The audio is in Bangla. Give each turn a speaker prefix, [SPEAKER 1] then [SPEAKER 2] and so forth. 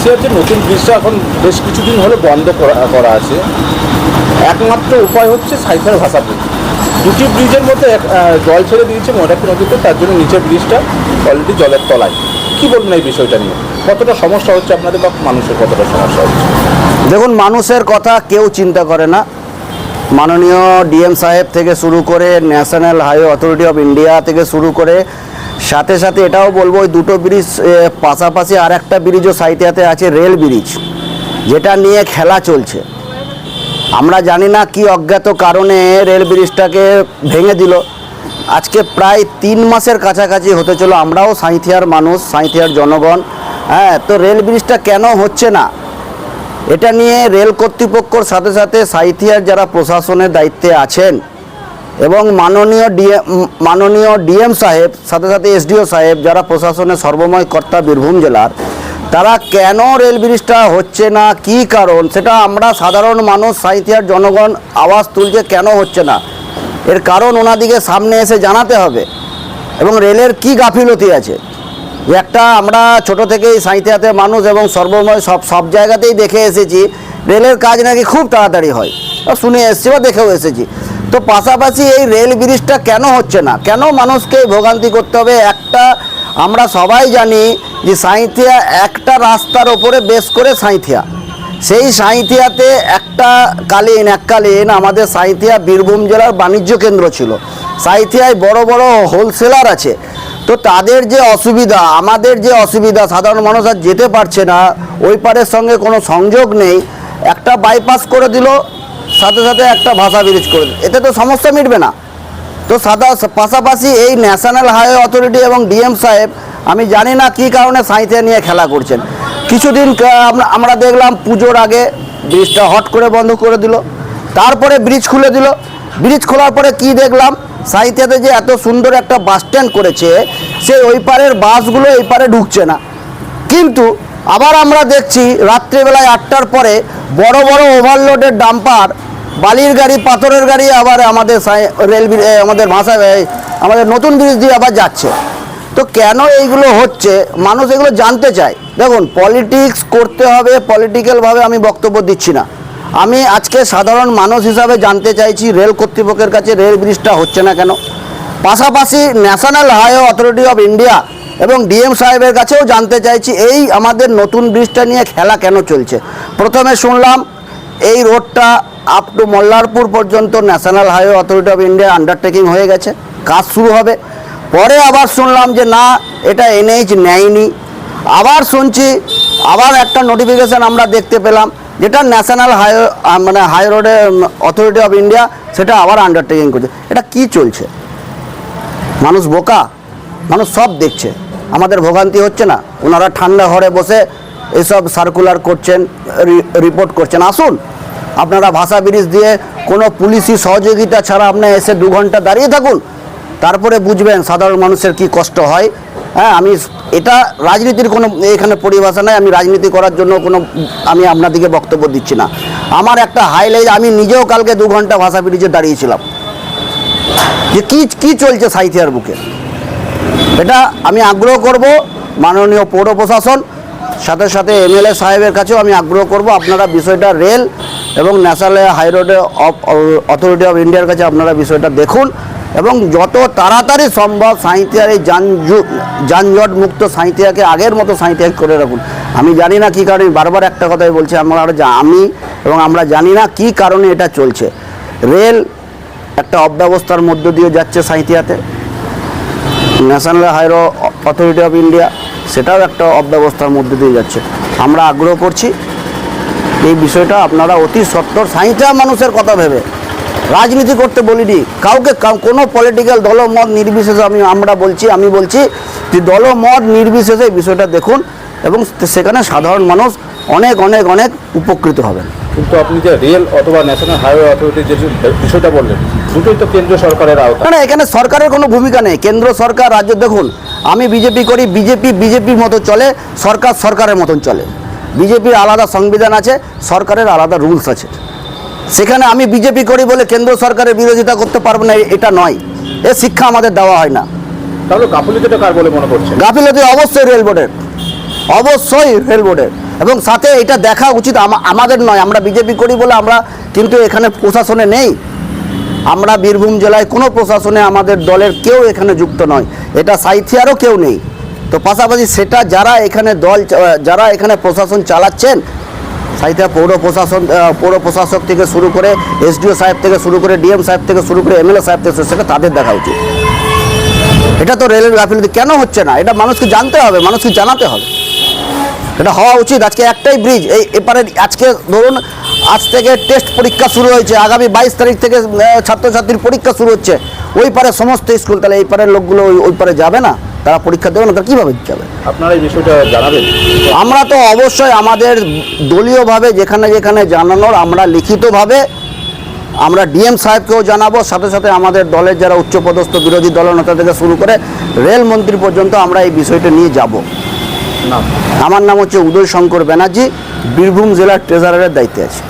[SPEAKER 1] সাইথিয়ার যে নতুন ব্রিজটা এখন বেশ কিছুদিন হলো বন্ধ করা আছে। একমাত্র উপায় হচ্ছে সাইথিয়ার ভাষা ব্রিজ দুটি ব্রিজের মধ্যে জল ছেড়ে দিয়েছে ময়নাকি নদীতে, তার জন্য নিচের ব্রিজটা অলরেডি জলের তলায়। কি বলবেন এই বিষয়টা নিয়ে? কতটা সমস্যা হচ্ছে আপনাদের বা মানুষের কতটা সমস্যা হচ্ছে?
[SPEAKER 2] দেখুন, মানুষের কথা কেউ চিন্তা করে না। মাননীয় ডিএম সাহেব থেকে শুরু করে national highway authority of India থেকে শুরু করে সাথে সাথে এটাও বলব, ওই দুটো ব্রিজ পাশাপাশি আর একটা ব্রিজও সাইটেতে আছে রেল ব্রিজ যেটা নিয়ে খেলা চলছে। আমরা জানি না কি অজ্ঞাত কারণে রেল ব্রিজটাকে ভেঙে দিল। আজকে প্রায় তিন মাসের কাছাকাছি হতে চলো, আমরাও সাঁইথিয়ার মানুষ, সাঁইথিয়ার জনগণ। হ্যাঁ তো রেল ব্রিজটা কেন হচ্ছে না? এটা নিয়ে রেল কর্তৃপক্ষর সাথে সাথে সাইথিয়ার যারা প্রশাসনের দায়িত্বে আছেন এবং মাননীয় ডিএম মাননীয় ডিএম সাহেব, সাথে সাথে এসডিও সাহেব, যারা প্রশাসনের সর্বময় কর্তা বীরভূম জেলার, তারা কেন রেল ব্রিজটা হচ্ছে না, কি কারণ, সেটা আমরা সাধারণ মানুষ, সাইথিয়ার জনগণ আওয়াজ তুলছে কেন হচ্ছে না? এর কারণ ওনাদিকে সামনে এসে জানাতে হবে। এবং রেলের কি গাফিলতি আছে? একটা আমরা ছোট থেকেই সাঁইথিয়াতে মানুষ এবং সর্বময় সব সব জায়গাতেই দেখে এসেছি, রেলের কাজ নাকি খুব তাড়াতাড়ি হয়। শুনে এসেছি বা দেখেও এসেছি। তো পাশাপাশি এই রেল ব্রিজটা কেন হচ্ছে না? কেন মানুষকে ভোগান্তি করতে হবে? একটা, আমরা সবাই জানি যে সাঁইথিয়া একটা রাস্তার ওপরে বেশ করে সাঁইথিয়া। সেই সাঁইথিয়াতে একটা কালীন এককালীন আমাদের সাঁইথিয়া বীরভূম জেলার বাণিজ্য কেন্দ্র ছিল। সাঁইথিয়ায় বড় বড় হোলসেলার আছে। তো তাদের যে অসুবিধা, আমাদের যে অসুবিধা, সাধারণ মানুষ আর যেতে পারছে না, ওই পারের সঙ্গে কোনো সংযোগ নেই। একটা বাইপাস করে দিল সাথে সাথে একটা ভাষা ব্রিজ করে দিল। এতে তো সমস্যা মিটবে না। তো সাদা পাশাপাশি এই ন্যাশনাল হাইওয়ে অথরিটি এবং ডিএম সাহেব, আমি জানি না কী কারণে সাঁইথিয়া নিয়ে খেলা করছেন। কিছুদিন আমরা- আমরা দেখলাম পুজোর আগে ব্রিজটা হট করে বন্ধ করে দিল। তারপরে ব্রিজ খুলে দিল। ব্রিজ খোলার পরে কি দেখলাম, সাঁইথিয়াতে যে এত সুন্দর একটা বাস স্ট্যান্ড করেছে, সে ওই পারের বাসগুলো এই পারে ঢুকছে না। কিন্তু আবার আমরা দেখছি, রাত্রিবেলায় আটটার পরে বড় বড় ওভারলোডের ডাম্পার বালির গাড়ি, পাথরের গাড়ি আবার আমাদের রেল আমাদের ভাষা আমাদের নতুন ব্রিজ দিয়ে আবার যাচ্ছে। তো কেন এইগুলো হচ্ছে? মানুষ এগুলো জানতে চায়। দেখুন, পলিটিক্স করতে হবে পলিটিক্যালভাবে আমি বক্তব্য দিচ্ছি না। আমি আজকে সাধারণ মানুষ হিসাবে জানতে চাইছি, রেল কর্তৃপক্ষের কাছে রেল ব্রিজটা হচ্ছে না কেন? পাশাপাশি national highway authority of India এবং ডিএম সাহেবের কাছেও জানতে চাইছি, এই আমাদের নতুন ব্রিজটা নিয়ে খেলা কেন চলছে? প্রথমে শুনলাম এই রোডটা আপ টু মল্লারপুর পর্যন্ত national highway authority of India undertaking হয়ে গেছে, কাজ শুরু হবে। পরে আবার শুনলাম যে না, এটা এনএইচ নেয়নি। আবার শুনছি, আবার একটা নোটিফিকেশান আমরা দেখতে পেলাম, যেটা ন্যাশনাল হাইওয়ে মানে হাই রোডে অথরিটি অফ ইন্ডিয়া সেটা আবার আন্ডারটেকিং করছে। এটা কি চলছে? মানুষ বোকা? মানুষ সব দেখছে। আমাদের ভোগান্তি হচ্ছে না। ওনারা ঠান্ডা ঘরে বসে এসব সার্কুলার করছেন রিপোর্ট করছেন। আসুন আপনারা ভাষা ব্রিজ দিয়ে কোনো পুলিশি সহযোগিতা ছাড়া আপনি এসে দু ঘণ্টা দাঁড়িয়ে থাকুন, তারপরে বুঝবেন সাধারণ মানুষের কি কষ্ট হয়। হ্যাঁ আমি এটা রাজনীতির কোনো এখানে পরিভাষা নাই, আমি রাজনীতি করার জন্য কোনো, আমি আপনাদেরকে বক্তব্য দিচ্ছি না। আমার একটা হাইলাইট আমি নিজেও কালকে দু ঘণ্টা ভাষা ব্রিজে দাঁড়িয়েছিলাম। যে কি কি চলছে সাহিত্যের বুকে? এটা আমি আগ্রহ করব, মাননীয় পৌর প্রশাসন সাথে সাথে এমএলএ সাহেবের কাছেও আমি আগ্রহ করব আপনারা বিষয়টা রেল এবং ন্যাশনাল হাইরোডে অথরিটি অফ ইন্ডিয়ার কাছে আপনারা বিষয়টা দেখুন এবং যত তাড়াতাড়ি সম্ভব সাঁইতিয়ার এই যানজু- যানজট মুক্ত সাঁইতিয়াকে আগের মতো সাঁইতিয়া করে রাখুন। আমি জানি না কী কারণে, বারবার একটা কথাই বলছি, আমরা আমি এবং আমরা জানি না কী কারণে এটা চলছে। রেল একটা অব্যবস্থার মধ্য দিয়ে যাচ্ছে সাঁইতিয়াতে national highway authority of India সেটাও একটা অব্যবস্থার মধ্যে দিয়ে যাচ্ছে। আমরা আগ্রহ করছি এই বিষয়টা আপনারা অতি সত্তর সাঁইটা মানুষের কথা ভেবে। রাজনীতি করতে বলিনি কাউকে কোনো পলিটিক্যাল দলমত নির্বিশেষে আমি আমরা বলছি আমি বলছি যে দলমত নির্বিশেষে এই বিষয়টা দেখুন এবং সেখানে সাধারণ মানুষ অনেক অনেক অনেক উপকৃত হবেন।
[SPEAKER 1] কিন্তু আপনি যে রেল অথবা ন্যাশনাল হাইওয়ে অথরিটির যে বিষয়টা বললেন দুটোই তো কেন্দ্রীয় সরকারের আওতা
[SPEAKER 2] না এখানে সরকারের কোনো ভূমিকা নেই। কেন্দ্র সরকার রাজ্য দেখুন আমি বিজেপি করি বিজেপি বিজেপির মতো চলে সরকার সরকারের মতন চলে। বিজেপির আলাদা সংবিধান আছে সরকারের আলাদা রুলস আছে। সেখানে আমি বিজেপি করি বলে কেন্দ্র সরকারের বিরোধিতা করতে পারব না এটা নয়। এ শিক্ষা আমাদের দেওয়া হয় না।
[SPEAKER 1] তাহলে গাফিলতিটা কার বলে মনে করছেন?
[SPEAKER 2] গাফিলতি অবশ্যই রেল বোর্ডের। অবশ্যই রেল বোর্ডের। এবং সাথে এটা দেখা উচিত আমাদের নয় আমরা বিজেপি করি বলে আমরা কিন্তু এখানে প্রশাসনে নেই। আমরা বীরভূম জেলায় কোনো প্রশাসনে আমাদের দলের কেউ এখানে যুক্ত নয়। এটা সাইথিয়ারও কেউ নেই। তো পাশাপাশি সেটা যারা এখানে দল যারা এখানে প্রশাসন চালাচ্ছেন, সাইথিয়া পৌর প্রশাসন পৌর প্রশাসক থেকে শুরু করে এসডিও সাহেব থেকে শুরু করে ডিএম সাহেব থেকে শুরু করে এমএলএ সাহেব থেকে সেটা তাদের দেখা উচিত। এটা তো রেলের গাফিলতি। কেন হচ্ছে না? এটা মানুষকে জানতে হবে, মানুষকে জানাতে হবে। এটা হওয়া উচিত। আজকে একটাই ব্রিজ এই এপারে আজকে ধরুন আজ থেকে টেস্ট পরীক্ষা শুরু হয়েছে। আগামী বাইশ তারিখ থেকে ছাত্রছাত্রীর পরীক্ষা শুরু হচ্ছে। ওই পারে সমস্ত স্কুল তাহলে এই পারের লোকগুলো ওই পারে যাবে না? তারা পরীক্ষা দেবে না তারা কীভাবে যাবে?
[SPEAKER 1] আপনারা এই বিষয়টা জানাবেন?
[SPEAKER 2] আমরা তো অবশ্যই আমাদের দলীয়ভাবে যেখানে যেখানে জানানোর আমরা লিখিতভাবে আমরা ডিএম সাহেবকেও জানাব। সাথে সাথে আমাদের দলের যারা উচ্চপদস্থ বিরোধী দলনেতা থেকে শুরু করে রেলমন্ত্রী পর্যন্ত আমরা এই বিষয়টা নিয়ে যাব। আমার নাম হচ্ছে উদয় শঙ্কর ব্যানার্জি বীরভূম জেলার ট্রেজারারের দায়িত্বে আছি।